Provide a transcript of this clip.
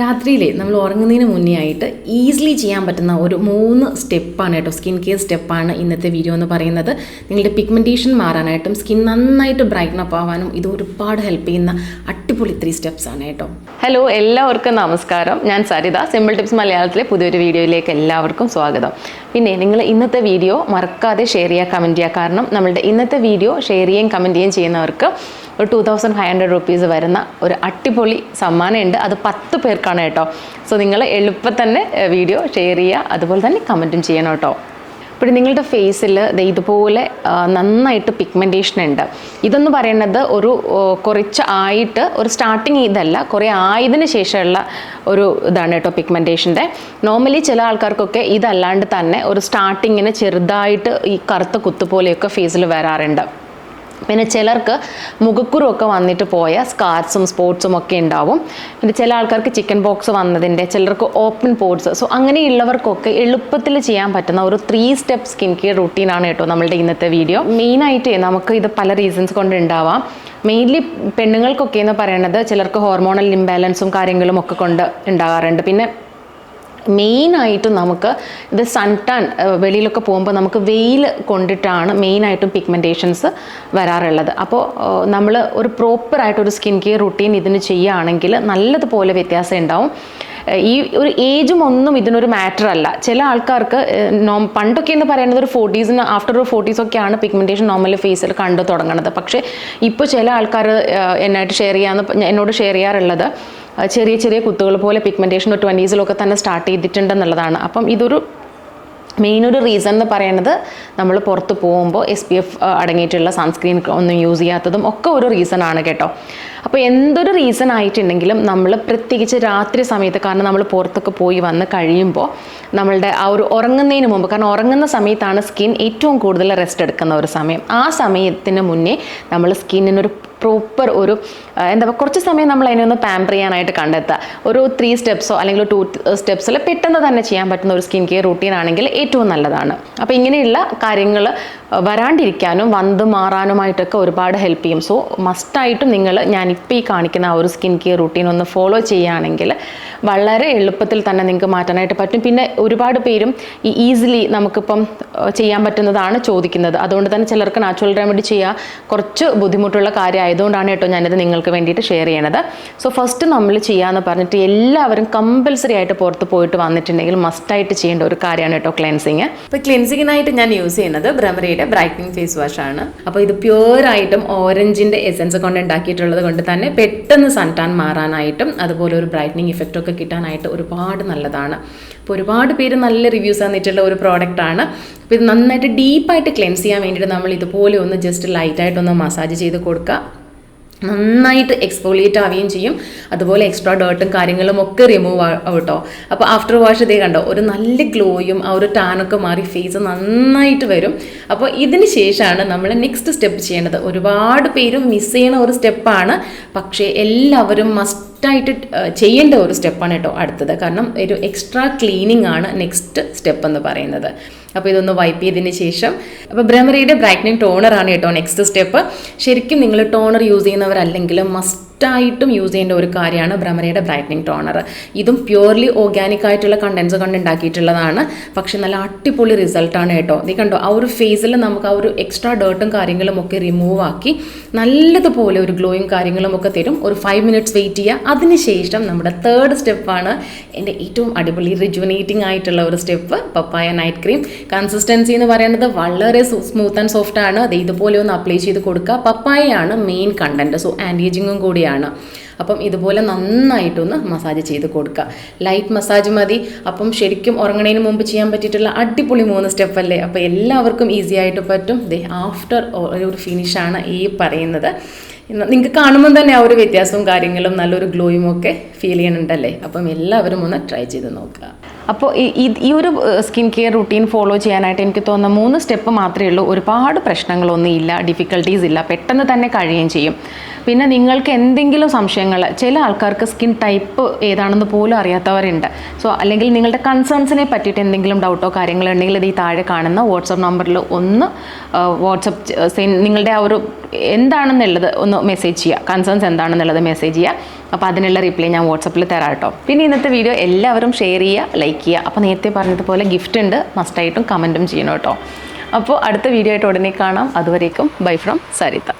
രാത്രിയിലെ നമ്മൾ ഉറങ്ങുന്നതിന് മുന്നേ ആയിട്ട് ഈസിലി ചെയ്യാൻ പറ്റുന്ന ഒരു മൂന്ന് സ്റ്റെപ്പാണ് കേട്ടോ. സ്കിൻ കെയർ സ്റ്റെപ്പാണ് ഇന്നത്തെ വീഡിയോ എന്ന് പറയുന്നത്. നിങ്ങളുടെ പിഗ്മെന്റേഷൻ മാറാനായിട്ടും സ്കിൻ നന്നായിട്ട് ബ്രൈറ്റൻ അപ്പ് ആവാനും ഇത് ഒരുപാട് ഹെൽപ്പ് ചെയ്യുന്ന അടിപൊളി ത്രീ സ്റ്റെപ്സാണ് കേട്ടോ. ഹലോ എല്ലാവർക്കും നമസ്കാരം. ഞാൻ സരിത. സിമ്പിൾ ടിപ്സ് മലയാളത്തിലെ പുതിയൊരു വീഡിയോയിലേക്ക് എല്ലാവർക്കും സ്വാഗതം. പിന്നെ നിങ്ങൾ ഇന്നത്തെ വീഡിയോ മറക്കാതെ ഷെയർ ചെയ്യുക കമന്റ് ചെയ്യുക. കാരണം നമ്മളുടെ ഇന്നത്തെ വീഡിയോ ഷെയർ ചെയ്യുകയും കമന്റ് ചെയ്യുകയും ചെയ്യുന്നവർക്ക് ഒരു two thousand five hundred rupees വരുന്ന ഒരു അടിപൊളി സമ്മാനമുണ്ട്. അത് പത്ത് പേർക്കാണ് കേട്ടോ. സോ നിങ്ങൾ എളുപ്പം തന്നെ വീഡിയോ ഷെയർ ചെയ്യുക. അതുപോലെ തന്നെ കമന്റും ചെയ്യണം കേട്ടോ. ഇപ്പോൾ നിങ്ങളുടെ ഫേസിൽ ഇതുപോലെ നന്നായിട്ട് പിഗ്മെന്റേഷൻ ഉണ്ട്. ഇതെന്ന് പറയുന്നത് ഒരു കുറച്ച് ആയിട്ട് ഒരു സ്റ്റാർട്ടിങ് ഇതല്ല കുറേ ആയതിനു ശേഷമുള്ള ഒരു ഇതാണ് കേട്ടോ പിഗ്മെന്റേഷന്റെ നോർമലി ചില ആൾക്കാർക്കൊക്കെ ഇതല്ലാണ്ട് തന്നെ ഒരു സ്റ്റാർട്ടിങ്ങിന് ചെറുതായിട്ട് ഈ കറുത്ത കുത്ത് പോലെയൊക്കെ ഫേസിൽ വരാറുണ്ട്. പിന്നെ ചിലർക്ക് മുഖക്കുരുവൊക്കെ വന്നിട്ട് പോയ സ്കാർസും സ്പോർട്സും ഒക്കെ ഉണ്ടാവും. പിന്നെ ചില ആൾക്കാർക്ക് ചിക്കൻ ബോക്സ് വന്നതിന്റെ ചിലർക്ക് ഓപ്പൺ പോർട്സ് സോ അങ്ങനെയുള്ളവർക്കൊക്കെ എളുപ്പത്തിൽ ചെയ്യാൻ പറ്റുന്ന ഒരു ത്രീ സ്റ്റെപ്പ് സ്കിൻ കെയർ റുട്ടീനാണ് കേട്ടോ നമ്മളുടെ ഇന്നത്തെ വീഡിയോ മെയിനായിട്ട് നമുക്ക് ഇത് പല റീസൺസ് കൊണ്ട് ഉണ്ടാവാം. മെയിൻലി പെണ്ണുങ്ങൾക്കൊക്കെ എന്ന് പറയുന്നത് ചിലർക്ക് ഹോർമോണൽ ഇംബാലൻസും കാര്യങ്ങളും ഒക്കെ കൊണ്ട് ഉണ്ടാകാറുണ്ട്. പിന്നെ മെയിനായിട്ടും നമുക്ക് ഇത് സൺ ടാൻ വെളിയിലൊക്കെ പോകുമ്പോൾ നമുക്ക് വെയിൽ കൊണ്ടിട്ടാണ് മെയിനായിട്ടും പിഗ്മെന്റേഷൻസ് വരാറുള്ളത്. അപ്പോൾ നമ്മൾ ഒരു പ്രോപ്പറായിട്ടൊരു സ്കിൻ കെയർ റുട്ടീൻ ഇതിന് ചെയ്യുകയാണെങ്കിൽ നല്ലതുപോലെ വ്യത്യാസം ഉണ്ടാവും. ഈ ഒരു ഏജും ഒന്നും ഇതിനൊരു മാറ്റർ അല്ല. ചില ആൾക്കാർക്ക് നോം പണ്ടൊക്കെ എന്ന് പറയുന്നത് ഒരു ഫോർട്ടീസിന് ആഫ്റ്റർ ഒരു ഫോർട്ടീസൊക്കെയാണ് പിഗ്മെന്റേഷൻ നോർമലി ഫേസിൽ കണ്ടു തുടങ്ങുന്നത് പക്ഷേ ഇപ്പോൾ ചില ആൾക്കാർ എന്നായിട്ട് ഷെയർ ചെയ്യാന്ന് എന്നോട് ഷെയർ ചെയ്യാറുള്ളത് ചെറിയ ചെറിയ കുത്തുകൾ പോലെ പിഗ്മെന്റേഷൻ ഒരു ട്വന്റീസിലൊക്കെ തന്നെ സ്റ്റാർട്ട് ചെയ്തിട്ടുണ്ടെന്നുള്ളതാണ്. അപ്പം ഇതൊരു മെയിൻ ഒരു റീസൺ എന്ന് പറയുന്നത് നമ്മൾ പുറത്ത് പോകുമ്പോൾ എസ് പി എഫ് അടങ്ങിയിട്ടുള്ള സൺസ്ക്രീൻ ഒന്നും യൂസ് ചെയ്യാത്തതും ഒക്കെ ഒരു റീസൺ ആണ് കേട്ടോ. അപ്പോൾ എന്തൊരു റീസൺ ആയിട്ടുണ്ടെങ്കിലും നമ്മൾ പ്രത്യേകിച്ച് രാത്രി സമയത്ത് കാരണം നമ്മൾ പുറത്തൊക്കെ പോയി വന്ന് കഴിയുമ്പോൾ നമ്മളുടെ ആ ഒരു ഉറങ്ങുന്നതിന് മുമ്പ് കാരണം ഉറങ്ങുന്ന സമയത്താണ് സ്കിൻ ഏറ്റവും കൂടുതൽ റെസ്റ്റ് എടുക്കുന്ന ഒരു സമയം. ആ സമയത്തിന് മുന്നേ നമ്മൾ സ്കിന്നിനൊരു പ്രോപ്പർ ഒരു എന്താ പറയുക കുറച്ച് സമയം നമ്മൾ അതിനെ ഒന്ന് പാമ്പർ ചെയ്യാനായിട്ട് കണ്ടെത്തുക. ഒരു ത്രീ സ്റ്റെപ്സോ അല്ലെങ്കിൽ ടു സ്റ്റെപ്സിൽ പെട്ടെന്ന് തന്നെ ചെയ്യാൻ പറ്റുന്ന ഒരു സ്കിൻ കെയർ റൂട്ടീൻ ആണെങ്കിൽ ഏറ്റവും നല്ലതാണ്. അപ്പോൾ ഇങ്ങനെയുള്ള കാര്യങ്ങൾ വരാണ്ടിരിക്കാനും വന്ന് മാറാനുമായിട്ടൊക്കെ ഒരുപാട് ഹെൽപ്പ് ചെയ്യും. സോ മസ്റ്റായിട്ടും നിങ്ങൾ ഞാനിപ്പോൾ ഈ കാണിക്കുന്ന ആ ഒരു സ്കിൻ കെയർ റൂട്ടീൻ ഒന്ന് ഫോളോ ചെയ്യുകയാണെങ്കിൽ വളരെ എളുപ്പത്തിൽ തന്നെ നിങ്ങൾക്ക് മാറ്റാനായിട്ട് പറ്റും. പിന്നെ ഒരുപാട് പേരും ഈ ഈസിലി നമുക്കിപ്പം ചെയ്യാൻ പറ്റുന്നതാണ് ചോദിക്കുന്നത്. അതുകൊണ്ട് തന്നെ ചിലർക്ക് നാച്ചുറൽ റെമഡി ചെയ്യുക കുറച്ച് ബുദ്ധിമുട്ടുള്ള കാര്യമായതുകൊണ്ടാണ് കേട്ടോ ഞാനിത് നിങ്ങൾക്ക് വേണ്ടിയിട്ട് ഷെയർ ചെയ്യണത്. സോ ഫസ്റ്റ് നമ്മൾ ചെയ്യാമെന്ന് പറഞ്ഞിട്ട് എല്ലാവരും കമ്പൽസറി ആയിട്ട് പുറത്ത് പോയിട്ട് വന്നിട്ടുണ്ടെങ്കിൽ മസ്റ്റായിട്ട് ചെയ്യേണ്ട ഒരു കാര്യമാണ് കേട്ടോ ക്ലെൻസിങ് ഇപ്പോൾ ക്ലെൻസിങ്ങിനായിട്ട് ഞാൻ യൂസ് ചെയ്യുന്നത് ബ്രമറിയുടെ ബ്രൈറ്റനിങ് ഫേസ് വാഷ് ആണ്. അപ്പോൾ ഇത് പ്യുവറായിട്ടും ഓറഞ്ചിന്റെ എസൻസ് കൊണ്ട് ഉണ്ടാക്കിയിട്ടുള്ളത് കൊണ്ട് തന്നെ പെട്ടെന്ന് സൺ ടാൻ മാറാനായിട്ടും അതുപോലെ ഒരു ബ്രൈറ്റനിങ് ഇഫക്റ്റ് ഒക്കെ കിട്ടാനായിട്ട് ഒരുപാട് നല്ലതാണ്. അപ്പോൾ ഒരുപാട് പേര് നല്ല റിവ്യൂസ് തന്നിട്ടുള്ള ഒരു പ്രോഡക്റ്റാണ് അപ്പോൾ ഇത് നന്നായിട്ട് ഡീപ്പായിട്ട് ക്ലെൻസ് ചെയ്യാൻ വേണ്ടിയിട്ട് നമ്മൾ ഇതുപോലെ ഒന്ന് ജസ്റ്റ് ലൈറ്റായിട്ടൊന്ന് മസാജ് ചെയ്ത് കൊടുക്കുക. നന്നായിട്ട് എക്സ്പോളിയേറ്റ് ആവുകയും ചെയ്യും. അതുപോലെ എക്സ്ട്രാ ഡേർട്ടും കാര്യങ്ങളും ഒക്കെ റിമൂവ് ആവും കേട്ടോ അപ്പോൾ ആഫ്റ്റർ വാഷ് ഇതേ കണ്ടോ ഒരു നല്ല ഗ്ലോയും ആ ഒരു ടാനൊക്കെ മാറി ഫേസ് നന്നായിട്ട് വരും. അപ്പോൾ ഇതിന് ശേഷമാണ് നമ്മൾ നെക്സ്റ്റ് സ്റ്റെപ്പ് ചെയ്യേണ്ടത്. ഒരുപാട് പേരും മിസ് ചെയ്യുന്ന ഒരു സ്റ്റെപ്പാണ് പക്ഷേ എല്ലാവരും മസ്റ്റായിട്ട് ചെയ്യേണ്ട ഒരു സ്റ്റെപ്പാണ് കേട്ടോ അടുത്തത്. കാരണം ഒരു എക്സ്ട്രാ ക്ലീനിങ് ആണ് നെക്സ്റ്റ് സ്റ്റെപ്പ് എന്ന് പറയുന്നത്. അപ്പോൾ ഇതൊന്ന് വൈപ്പ് ചെയ്തതിന് ശേഷം അപ്പോൾ ബ്രഹ്മറിയുടെ ബ്രൈറ്റനിങ് ടോണർ ആണ് കേട്ടോ നെക്സ്റ്റ് സ്റ്റെപ്പ്. ശരിക്കും നിങ്ങൾ ടോണർ യൂസ് ചെയ്യുന്നവരല്ലെങ്കിലും മസ്റ്റായിട്ടും യൂസ് ചെയ്യേണ്ട ഒരു കാര്യമാണ് ഭ്രമരയുടെ ബ്രൈറ്റനിങ് ടോണർ. ഇതും പ്യുവർലി ഓർഗാനിക് ആയിട്ടുള്ള കണ്ടൻസ് കൊണ്ട് ഉണ്ടാക്കിയിട്ടുള്ളതാണ് പക്ഷെ നല്ല അടിപൊളി റിസൾട്ടാണ് കേട്ടോ. നീ കണ്ടോ? ആ ഒരു ഫേസിൽ നമുക്ക് ആ ഒരു എക്സ്ട്രാ ഡേർട്ടും കാര്യങ്ങളും ഒക്കെ റിമൂവ് ആക്കി നല്ലതുപോലെ ഒരു ഗ്ലോയും കാര്യങ്ങളും ഒക്കെ തരും. ഒരു ഫൈവ് മിനിറ്റ്സ് വെയിറ്റ് ചെയ്യുക. അതിനുശേഷം നമ്മുടെ തേർഡ് സ്റ്റെപ്പാണ് എന്റെ ഏറ്റവും അടിപൊളി റിജുവനേറ്റിംഗ് ആയിട്ടുള്ള ഒരു step papaya night cream consistency എന്ന് പറയുന്നത് വളരെ സ്മൂത്ത് ആൻഡ് സോഫ്റ്റ് ആണ്. അത് ഇതുപോലെ ഒന്ന് അപ്ലൈ ചെയ്ത് കൊടുക്കുക. പപ്പായയാണ് മെയിൻ കണ്ടന്റ് സോ ആന്റി ഏജിങ്ങും കൂടിയാണ്. അപ്പം ഇതുപോലെ നന്നായിട്ടൊന്ന് മസാജ് ചെയ്ത് കൊടുക്കുക ലൈറ്റ് മസാജ് മതി. അപ്പം ശരിക്കും ഉറങ്ങണതിന് മുമ്പ് ചെയ്യാൻ പറ്റിയിട്ടുള്ള അടിപൊളി മൂന്ന് സ്റ്റെപ്പ് അല്ലേ? അപ്പോൾ എല്ലാവർക്കും ഈസി ആയിട്ട് പറ്റും. ദേ ആഫ്റ്റർ ഒരു ഫിനിഷാണ് ഈ പറയുന്നത്. നിങ്ങൾക്ക് കാണുമ്പോൾ തന്നെ ആ ഒരു വ്യത്യാസവും കാര്യങ്ങളും നല്ലൊരു ഗ്ലോയും ഒക്കെ ഫീൽ ചെയ്യണുണ്ടല്ലേ അപ്പം എല്ലാവരും ഒന്ന് ട്രൈ ചെയ്ത് നോക്കുക അപ്പോൾ ഈ ഒരു സ്കിൻ കെയർ റുട്ടീൻ ഫോളോ ചെയ്യാനായിട്ട് എനിക്ക് തോന്നുന്ന മൂന്ന് സ്റ്റെപ്പ് മാത്രമേ ഉള്ളൂ. ഒരുപാട് പ്രശ്നങ്ങളൊന്നും ഇല്ല ഡിഫിക്കൽട്ടീസ് ഇല്ല. പെട്ടെന്ന് തന്നെ കഴിയുകയും ചെയ്യും. പിന്നെ നിങ്ങൾക്ക് എന്തെങ്കിലും സംശയങ്ങൾ ചില ആൾക്കാർക്ക് സ്കിൻ ടൈപ്പ് ഏതാണെന്ന് പോലും അറിയാത്തവരുണ്ട്. സോ അല്ലെങ്കിൽ നിങ്ങളുടെ കൺസേൺസിനെ പറ്റിയിട്ട് എന്തെങ്കിലും ഡൗട്ടോ കാര്യങ്ങളോ ഉണ്ടെങ്കിൽ ഇത് ഈ താഴെ കാണുന്ന വാട്സപ്പ് നമ്പറിൽ ഒന്ന് വാട്സപ്പ് നിങ്ങളുടെ ആ ഒരു എന്താണെന്നുള്ളത് ഒന്ന് മെസ്സേജ് ചെയ്യുക. കൺസേൺസ് എന്താണെന്നുള്ളത് മെസ്സേജ് ചെയ്യുക. അപ്പോൾ അതിനുള്ള റിപ്ലൈ ഞാൻ വാട്സപ്പിൽ തരാം കേട്ടോ. പിന്നെ ഇന്നത്തെ വീഡിയോ എല്ലാവരും ഷെയർ ചെയ്യുക ലൈക്ക് ചെയ്യുക. അപ്പോൾ നേരത്തെ പറഞ്ഞതുപോലെ ഗിഫ്റ്റ് ഉണ്ട് മസ്റ്റായിട്ടും കമന്റും ചെയ്യണം കേട്ടോ. അപ്പോൾ അടുത്ത വീഡിയോ ആയിട്ട് ഉടനെ കാണാം. അതുവരേക്കും ബൈ ഫ്രം സരിത.